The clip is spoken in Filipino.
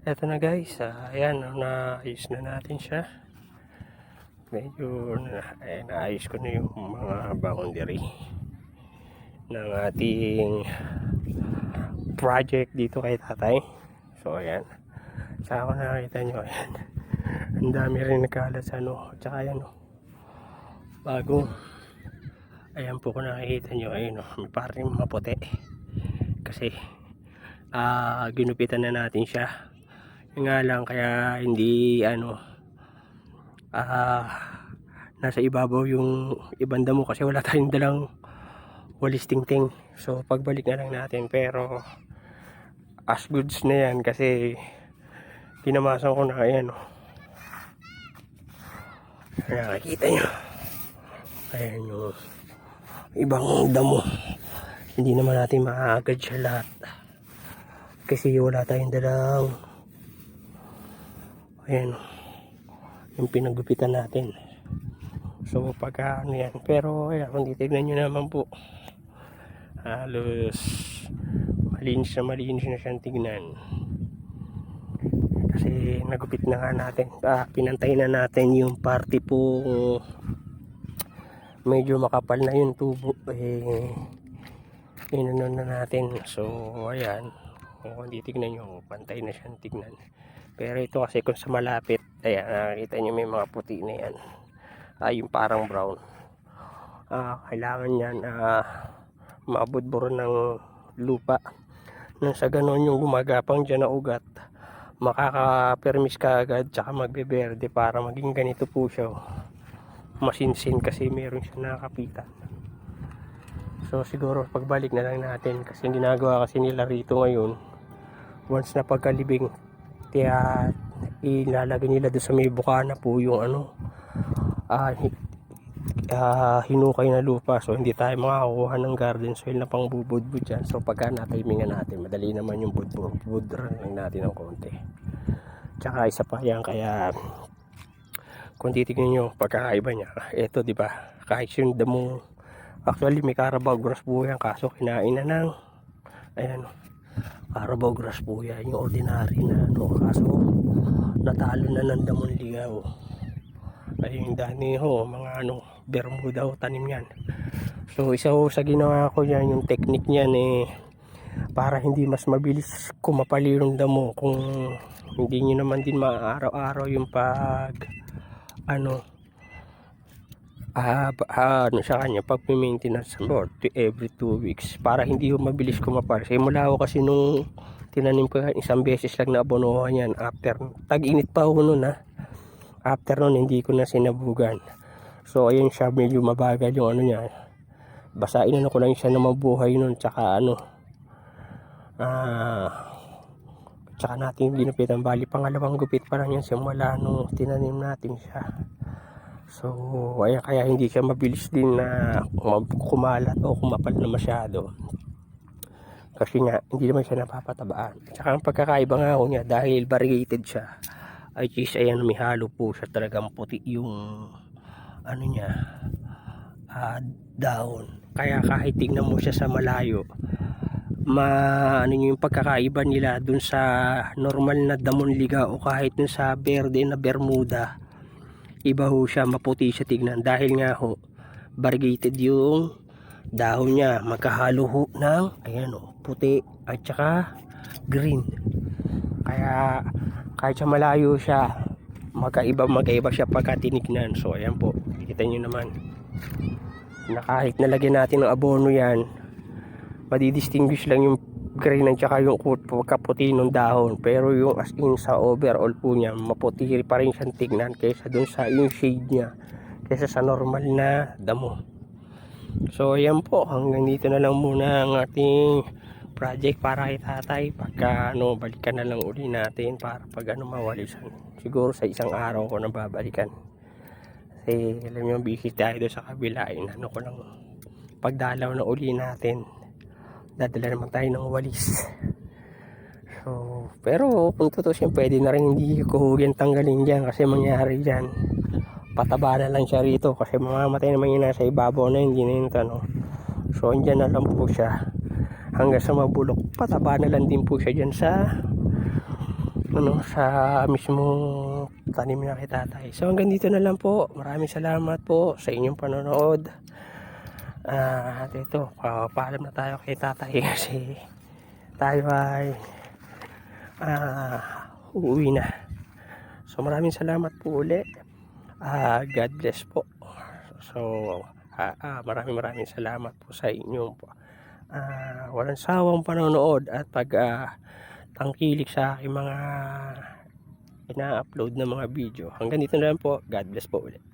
Eto na guys, ah, ayan, ah, naayos na natin siya. Medyo na, eh, naayos ko na yung mga boundary ng ating project dito kay tatay. So ayan, sa ako nakakita nyo, ayan. Ang dami rin nagkalat sa ano, tsaka ayan oh, bago. Ayan po kung nakikita nyo, ayun oh, may parang maputi. Kasi, ah, ginupitan na natin siya. Nga lang kaya hindi ano ah nasa ibabaw yung ibang damo kasi wala tayong dalang walis tingting. So pagbalik na lang natin pero as goods na yan kasi pinamasan ko na ayan oh. Ayan, nakikita nyo. Ayan yung ibang damo. Hindi naman natin maaagad siya lahat kasi wala tayong dalang ayan. Yung pinagupitan natin. So pagka ano yan. Pero ayan kung titignan nyo naman po halos malinis na malinis na siyang tignan. Kasi nagupit na nga natin. Ah, pinantay na natin yung party po. Medyo makapal na yung tubo. Eh inano na natin. So ayan kung titignan nyo pantay na siyang tignan pero ito kasi kung sa malapit, ayan, nakikita nyo may mga puti na yan. Ah, yung parang brown. Ah, kailangan yan ah, mabudburo ng lupa. Nang sa ganon yung gumagapang dyan na ugat, makaka-permis ka agad tsaka magbeberde para maging ganito po siya. oh. Masinsin kasi meron siya nakapitan. So siguro pagbalik na lang natin kasi ginagawa kasi nila rito ngayon once na pagkalibing kaya ilalagay nila doon sa may bukana po yung ano hi- ah, hinukay na lupa. So hindi tayo makakuha ng garden soil na pang bubudbud dyan. So pagka natimingan natin madali naman yung budbud budran lang natin ng konti. Tsaka isa pa yan kaya kung titignan nyo pagkakaiba niya eto di ba? Kahit yung damo actually may carabao grass po yan kaso kinain na ng ayan Carabao grass po yan, yung ordinary na ano, kaso natalo na ng damon ligaw. Ay yung dani ho, mga ano, bermuda ho, tanim yan. So isa ho sa ginawa ko yan, yung technique niyan eh, para hindi mas mabilis kumapali yung damo kung hindi nyo naman din maaaraw-araw yung pag ano ano sa kanya pag maintenance mo to every two weeks para hindi ho mabilis kumapal kasi mula ho kasi nung tinanim ko yan isang beses lang na abonohan yan. After tag-init pa ho nun ha after nun hindi ko na sinabugan. So ayun siya medyo mabagal yung ano niya. Basain na ko lang siya na mabuhay nun tsaka ano ah tsaka natin ginupitan bali pangalawang gupit pa lang yan simula nung tinanim natin siya So, ayan, kaya hindi siya mabilis din na kumalat o kumapal na masyado. Kasi nga, hindi naman siya napapatabaan. Tsaka ang pagkakaiba nga ako niya, dahil variegated siya, ay is, ayan, may halo po siya talagang puti yung, ano niya, ah, down. Kaya kahit tingnan mo siya sa malayo, ma ano yung pagkakaiba nila dun sa normal na damon liga o kahit dun sa verde na bermuda iba ho siya maputi siya tignan. Dahil nga ho variegated yung dahon niya. Magkahalo ho ng ayan o puti at saka green. Kaya kahit sa malayo siya magkaiba magkaiba siya pagka tinignan. So ayan po. Kita nyo naman. Na kahit nalagyan natin ng abono yan madidistinguish lang yung green at saka yung pagkaputi ng dahon. Pero yung as in sa overall po niya maputi pa rin siyang tignan kaysa dun sa yung shade niya kaysa sa normal na damo. So ayan po. Hanggang dito na lang muna ang ating project para kay tatay. Pagka ano balikan na lang uli natin para pag ano mawalisan siguro sa isang araw ko na babalikan. Kasi alam nyo busy tayo sa kabila. Ano ko lang pagdalaw na uli natin dadala naman tayo ng walis so pero kung siya pwede na rin hindi kuhugin tanggalin dyan kasi mangyari dyan pataba na lang siya rito kasi mamamatay naman yun nasa ibabaw na hindi na yun ano so andyan na lang po siya hanggang sa mabulok. Pataba na lang din po siya dyan sa ano sa mismo tanim na kay tatay. So hanggang dito na lang po. Maraming salamat po sa inyong panonood. Ah, at ito, pa- paalam na tayo kay tatay kasi tayo ay ah, uuwi na. So maraming salamat po uli. Ah, God bless po. So ah, ah, maraming maraming salamat po sa inyong ah, walang sawang panonood at pag ah, tangkilik sa aking mga ina-upload na mga video. Hanggang dito na lang po. God bless po ulit.